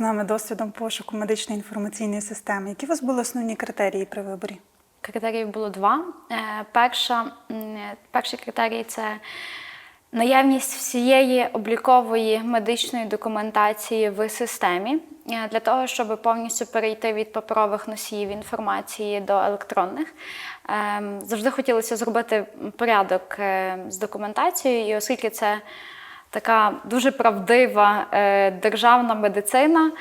нами досвідом пошуку медичної інформаційної системи. Які у вас були основні критерії при виборі? Критеріїв було два. Е, Перша, перший критерій це наявність всієї облікової медичної документації в системі е, для того, щоб повністю перейти від паперових носіїв інформації до електронних. Ем, Завжди хотілося зробити порядок е, з документацією, і оскільки це така дуже правдива е, державна медицина,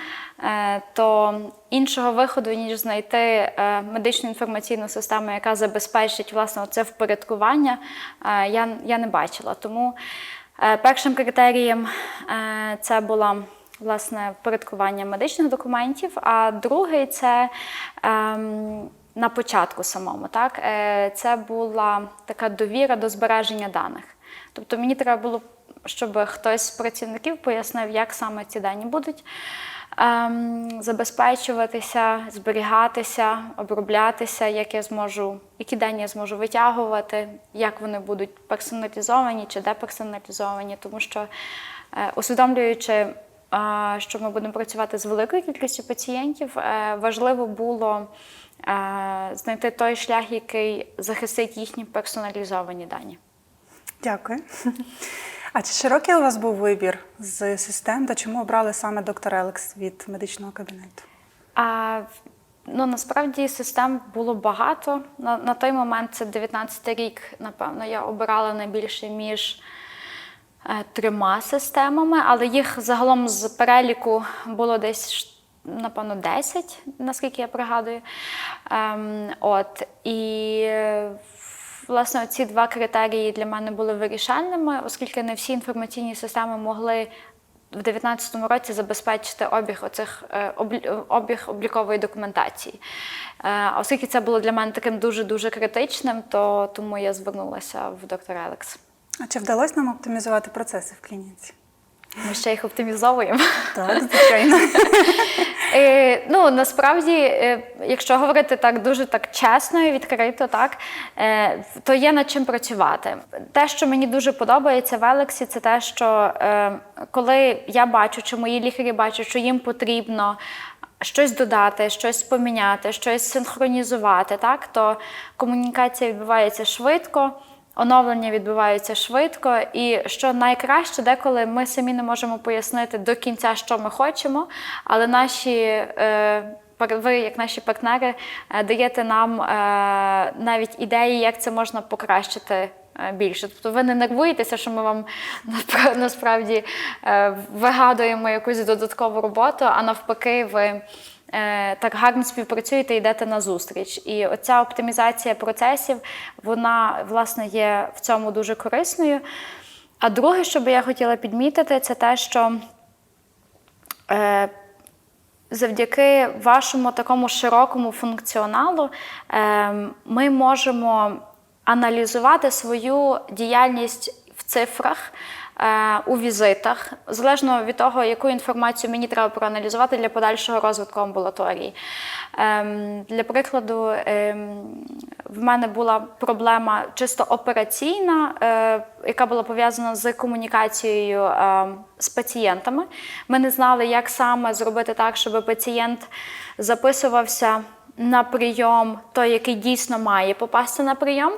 е, то іншого виходу, ніж знайти е, медичну інформаційну систему, яка забезпечить власне це впорядкування, я, я не бачила. Тому першим критерієм це була власне впорядкування медичних документів, а другий це. ем, на початку самому, так Е, це була така довіра до збереження даних. Тобто мені треба було, щоб хтось з працівників пояснив, як саме ці дані будуть ем, забезпечуватися, зберігатися, оброблятися, як я зможу, які дані я зможу витягувати, як вони будуть персоналізовані чи деперсоналізовані, тому що е, усвідомлюючи. е, Що ми будемо працювати з великою кількістю пацієнтів, е, важливо було е, знайти той шлях, який захистить їхні персоналізовані дані. Дякую. А чи широкий у вас був вибір з систем та чому обрали саме доктор Елекс від медичного кабінету? А, ну, насправді систем було багато. На, на той момент, це 19 рік, напевно, я обирала найбільше між е, трьома системами, але їх загалом з переліку було десь. Напевно, 10, наскільки я пригадую. Ем, от, і е, власне ці два критерії для мене були вирішальними, оскільки не всі інформаційні системи могли в 2019 році забезпечити обіг оцих е, обіг облікової документації. Е, оскільки це було для мене таким дуже дуже критичним, то тому я звернулася в доктор Елекс. А чи вдалося нам оптимізувати процеси в клініці? Ми ще їх оптимізовуємо. Так, звичайно. Е, ну насправді, е, якщо говорити так дуже так чесно і відкрито, так е, то є над чим працювати. Те, що мені дуже подобається в Елексі, це те, що коли я бачу, чи мої лікарі бачать, що їм потрібно. Щось додати, щось поміняти, щось синхронізувати, так то комунікація відбувається швидко, оновлення відбуваються швидко, і що найкраще, деколи ми самі не можемо пояснити до кінця, що ми хочемо, але наші. Е, ви, як наші партнери, е, даєте нам е, навіть ідеї, як це можна покращити е, більше. Тобто ви не нервуєтеся, що ми вам насправді е, вигадуємо якусь додаткову роботу, а навпаки, ви так гарно співпрацюєте йдете на зустріч. І оця оптимізація процесів, вона власне є в цьому дуже корисною. А друге, що би я хотіла підмітити, це те, що е, завдяки вашому такому широкому функціоналу е, ми можемо аналізувати свою діяльність в цифрах. Е, У візитах, залежно від того, яку інформацію мені треба проаналізувати для подальшого розвитку амбулаторії. Ем, Для прикладу, ем, в мене була проблема чисто операційна, е, яка була пов'язана з комунікацією е, з пацієнтами. Ми не знали, як саме зробити так, щоб пацієнт записувався на прийом, той, який дійсно має попасти на прийом.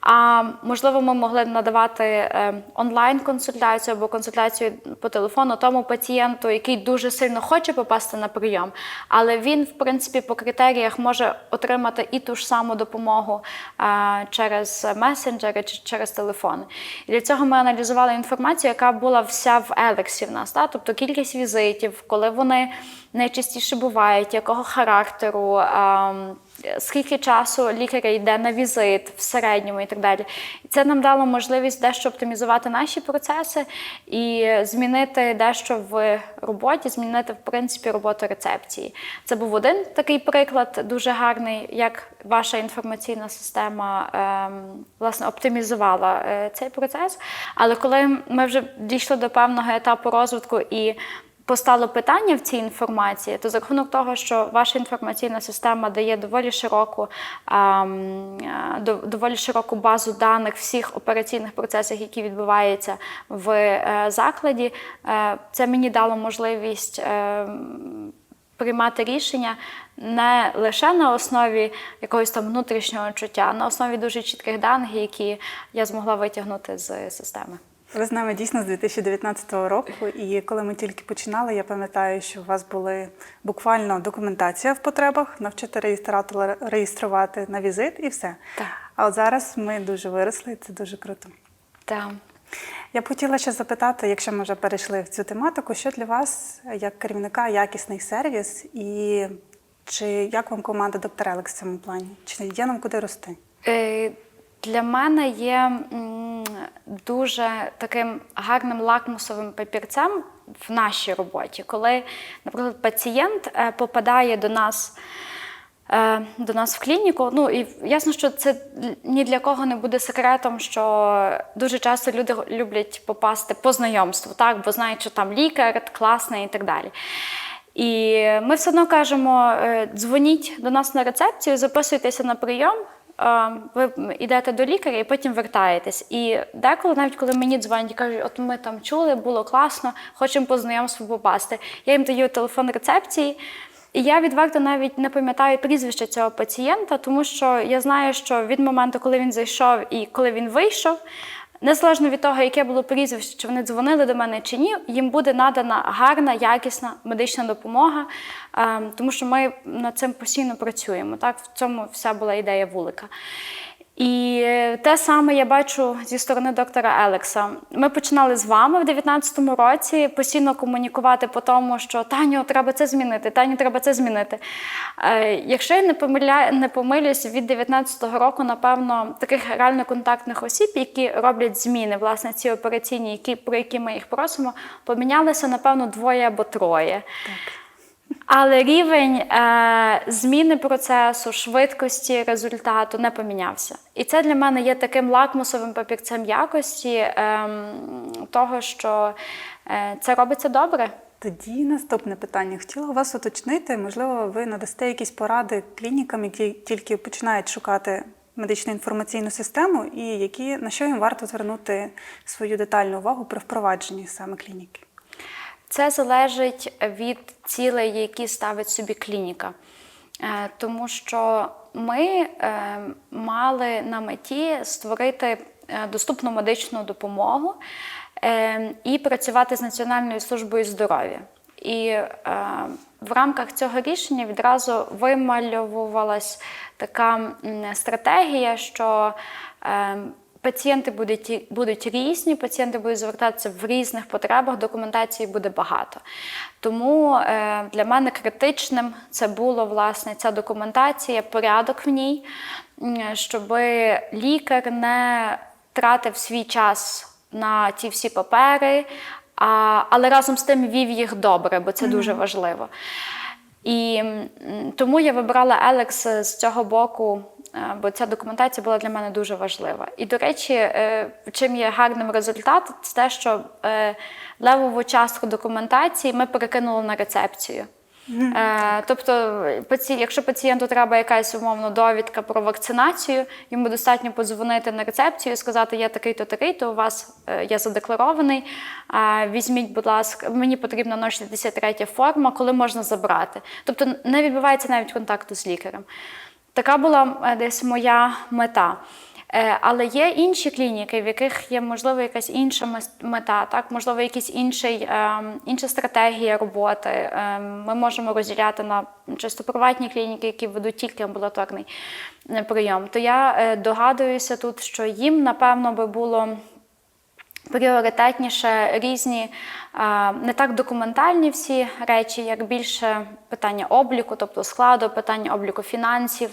А можливо, ми могли надавати е, онлайн-консультацію або консультацію по телефону тому пацієнту, який дуже сильно хоче попасти на прийом, але він, в принципі, по критеріях може отримати і ту ж саму допомогу е, через месенджери чи через телефон. І для цього ми аналізували інформацію, яка була вся в Елексі в нас, та? тобто кількість візитів, коли вони найчастіше бувають, якого характеру. Скільки часу лікар йде на візит в середньому і так далі. Це нам дало можливість дещо оптимізувати наші процеси і змінити дещо в роботі, змінити в принципі роботу рецепції. Це був один такий приклад, дуже гарний, як ваша інформаційна система ем, власне оптимізувала е, цей процес. Але коли ми вже дійшли до певного етапу розвитку і постало питання в цій інформації, то за рахунок того, що ваша інформаційна система дає доволі широку, ем, е, доволі широку базу даних всіх операційних процесів, які відбуваються в е, закладі, е, це мені дало можливість. ем, приймати рішення не лише на основі якогось там внутрішнього чуття, а на основі дуже чітких даних, які я змогла витягнути з системи. Ви з нами дійсно з 2019 року, і коли ми тільки починали, я пам'ятаю, що у вас були буквально документація в потребах, навчити реєстратора реєструвати на візит і все. Так. А от зараз ми дуже виросли, і це дуже круто. Так. Я б хотіла ще запитати, якщо ми вже перейшли в цю тематику, що для вас, як керівника, якісний сервіс, і чи як вам команда доктор Елекс в цьому плані? Чи є нам куди рости? Е, Для мене є дуже таким гарним лакмусовим папірцем в нашій роботі, коли, наприклад, пацієнт е, попадає до нас. е, До нас в клініку. Ну і ясно, що це ні для кого не буде секретом, що дуже часто люди люблять попасти по знайомству, так, бо знають, що там лікар класний і так далі. І ми все одно кажемо: е, дзвоніть до нас на рецепцію, записуйтеся на прийом. Е, Ви йдете до лікаря і потім вертаєтесь. І деколи, навіть коли мені дзвонять і кажуть, от ми там чули, було класно, хочемо по знайомству попасти. Я їм даю телефон рецепції. І я відверто навіть не пам'ятаю прізвище цього пацієнта, тому що я знаю, що від моменту, коли він зайшов і коли він вийшов, незалежно від того, яке було прізвище, чи вони дзвонили до мене чи ні, їм буде надана гарна, якісна медична допомога, е, тому що ми над цим постійно працюємо. Так, в цьому вся була ідея вулика. І е, те саме я бачу зі сторони доктора Елекса. Ми починали з вами в 2019 році постійно комунікувати по тому, що Таню, треба це змінити, Таню, треба це змінити. Е, Якщо я не помиля... не помилюсь, від 2019 року, напевно, таких реально контактних осіб, які роблять зміни, власне, ці операційні, які, про які ми їх просимо, помінялися, напевно, двоє або троє. Але рівень е, зміни процесу, швидкості результату не помінявся. І це для мене є таким лакмусовим папірцем якості е, того, що е, це робиться добре. Тоді наступне питання. Хотіла вас уточнити, можливо, ви надасте якісь поради клінікам, які тільки починають шукати медичну інформаційну систему, і які на що їм варто звернути свою детальну увагу при впровадженні саме клініки. Це залежить від цілей, які ставить собі клініка. Е, Тому що ми е, мали на меті створити е, доступну медичну допомогу і працювати з Національною службою здоров'я. І в рамках цього рішення відразу вимальовувалась така стратегія, що Пацієнти будуть, будуть різні, пацієнти будуть звертатися в різних потребах, документації буде багато. Тому е, для мене критичним це було власне ця документація, порядок в ній, щоб лікар не тратив свій час на ті всі папери, а, але разом з тим вів їх добре, бо це дуже важливо. І тому я вибрала Елекс з цього боку, бо ця документація була для мене дуже важлива. І, до речі, е, чим є гарним результат, це те, що е, левову частку документації ми перекинули на рецепцію. Е, Тобто, якщо пацієнту треба якась умовно довідка про вакцинацію, йому достатньо подзвонити на рецепцію і сказати, я такий-то, такий-то, у вас е, я задекларований. е, Візьміть, будь ласка, мені потрібна 063 форма, коли можна забрати. Тобто не відбувається навіть контакту з лікарем. Така була е, десь моя мета. Е, Але є інші клініки, в яких є можливо якась інша мета, так можливо, якийсь інший, ем, інша стратегія роботи. Ем, Ми можемо розділяти на чисто приватні клініки, які ведуть тільки амбулаторний е, прийом. То я догадуюся тут, що їм напевно би було. Пріоритетніше різні не так документальні всі речі, як більше питання обліку, тобто складу, питання обліку фінансів,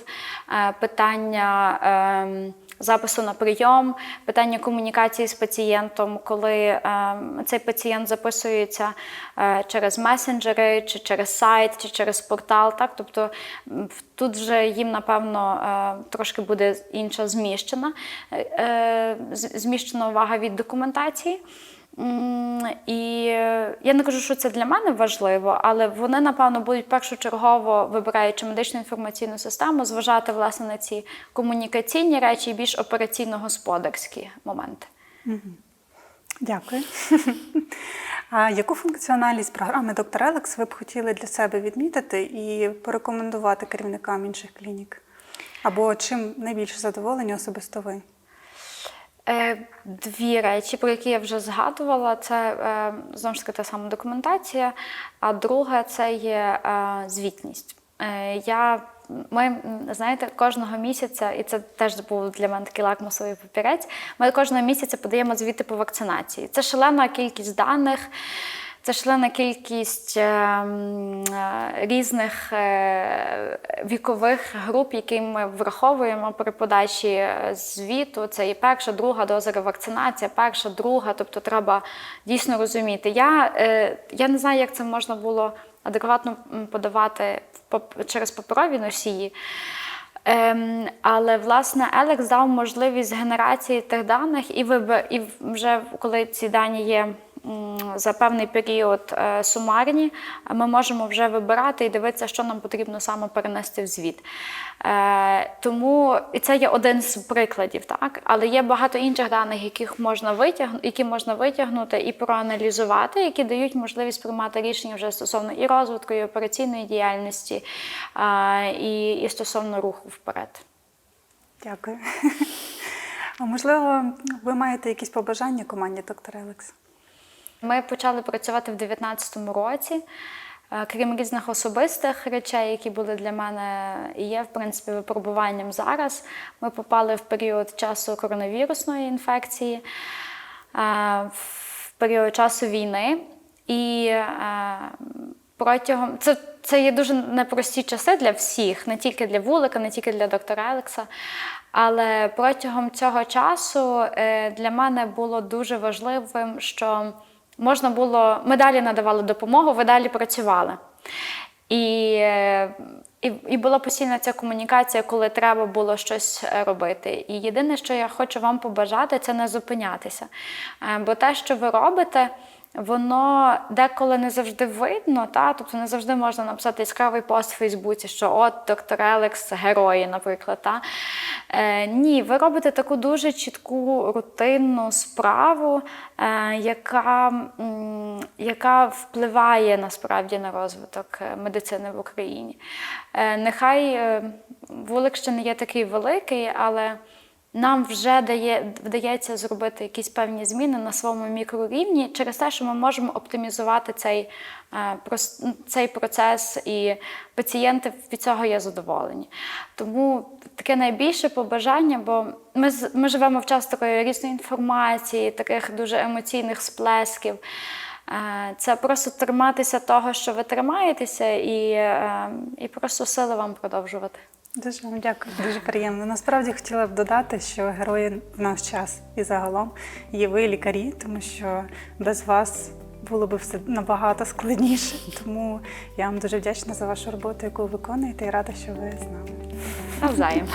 е, питання ем, запису на прийом, питання комунікації з пацієнтом, коли ем, цей пацієнт записується е, через месенджери, чи через сайт, чи через портал. Так? Тобто тут вже їм, напевно, е, трошки буде інша зміщена, зміщена увага від документації. І е, я не кажу, що це для мене важливо, але вони, напевно, будуть першочергово, вибираючи медичну інформаційну систему, зважати власне на ці комунікаційні речі і більш операційно-господарські моменти. Дякую. А яку функціональність програми доктор Елекс ви б хотіли для себе відмітити і порекомендувати керівникам інших клінік? Або чим найбільше задоволені особисто ви? Е, Дві речі, про які я вже згадувала, це е, знову ж таки та сама документація, а друге це є е, звітність. Я, ми, знаєте, кожного місяця, і це теж був для мене такий лакмусовий папірець. Ми кожного місяця подаємо звіти по вакцинації. Це шалена кількість даних. Це шлена кількість е, е, різних е, вікових груп, які ми враховуємо при подачі е, звіту. Це і перша, друга доза ревакцинація, перша, друга. Тобто треба дійсно розуміти. Я, я не знаю, як це можна було адекватно подавати через паперові носії. Ем, але власне Елекс дав можливість генерації тих даних, і виб... і вже коли ці дані є за певний період е, сумарні, ми можемо вже вибирати і дивитися, що нам потрібно саме перенести в звіт. Е, тому і це є один з прикладів, так але є багато інших даних, яких можна витягнути, які можна витягнути і проаналізувати, які дають можливість приймати рішення вже стосовно і розвитку, і операційної діяльності, е, і, і стосовно руху вперед. Дякую. А можливо, ви маєте якісь побажання команді доктор Елекс? Ми почали працювати в 2019 році. Е, Крім різних особистих речей, які були для мене і є, в принципі, випробуванням зараз. Ми попали в період часу коронавірусної інфекції, е, в період часу війни. І е, протягом це, це є дуже непрості часи для всіх, не тільки для вулика, не тільки для доктора Елекса. Але протягом цього часу для мене було дуже важливим, що можна було, ми далі надавали допомогу, ви далі працювали. І, е, і, і була постійна ця комунікація, коли треба було щось е, робити. І єдине, що я хочу вам побажати, це не зупинятися. Е, Бо те, що ви робите, воно деколи не завжди видно, та? тобто не завжди можна написати яскравий пост в Фейсбуці, що от доктор Елекс герої, наприклад. Та? Е, ні, ви робите таку дуже чітку рутинну справу, е, яка, м, яка впливає насправді на розвиток е, медицини в Україні. Е, нехай е, вулик ще не є такий великий, але нам вже дає, вдається зробити якісь певні зміни на своєму мікрорівні через те, що ми можемо оптимізувати цей, е, цей процес, і пацієнти від цього є задоволені. Тому таке найбільше побажання, бо ми, ми живемо в час такої різної інформації, таких дуже емоційних сплесків. Е, Це просто триматися того, що ви тримаєтеся, і, е, і просто сили вам продовжувати. Дуже вам дякую, дуже приємно. Насправді хотіла б додати, що герої в наш час і загалом є ви лікарі, тому що без вас було б все набагато складніше. Тому я вам дуже вдячна за вашу роботу, яку ви виконуєте, і рада, що ви з нами. Навзаєм.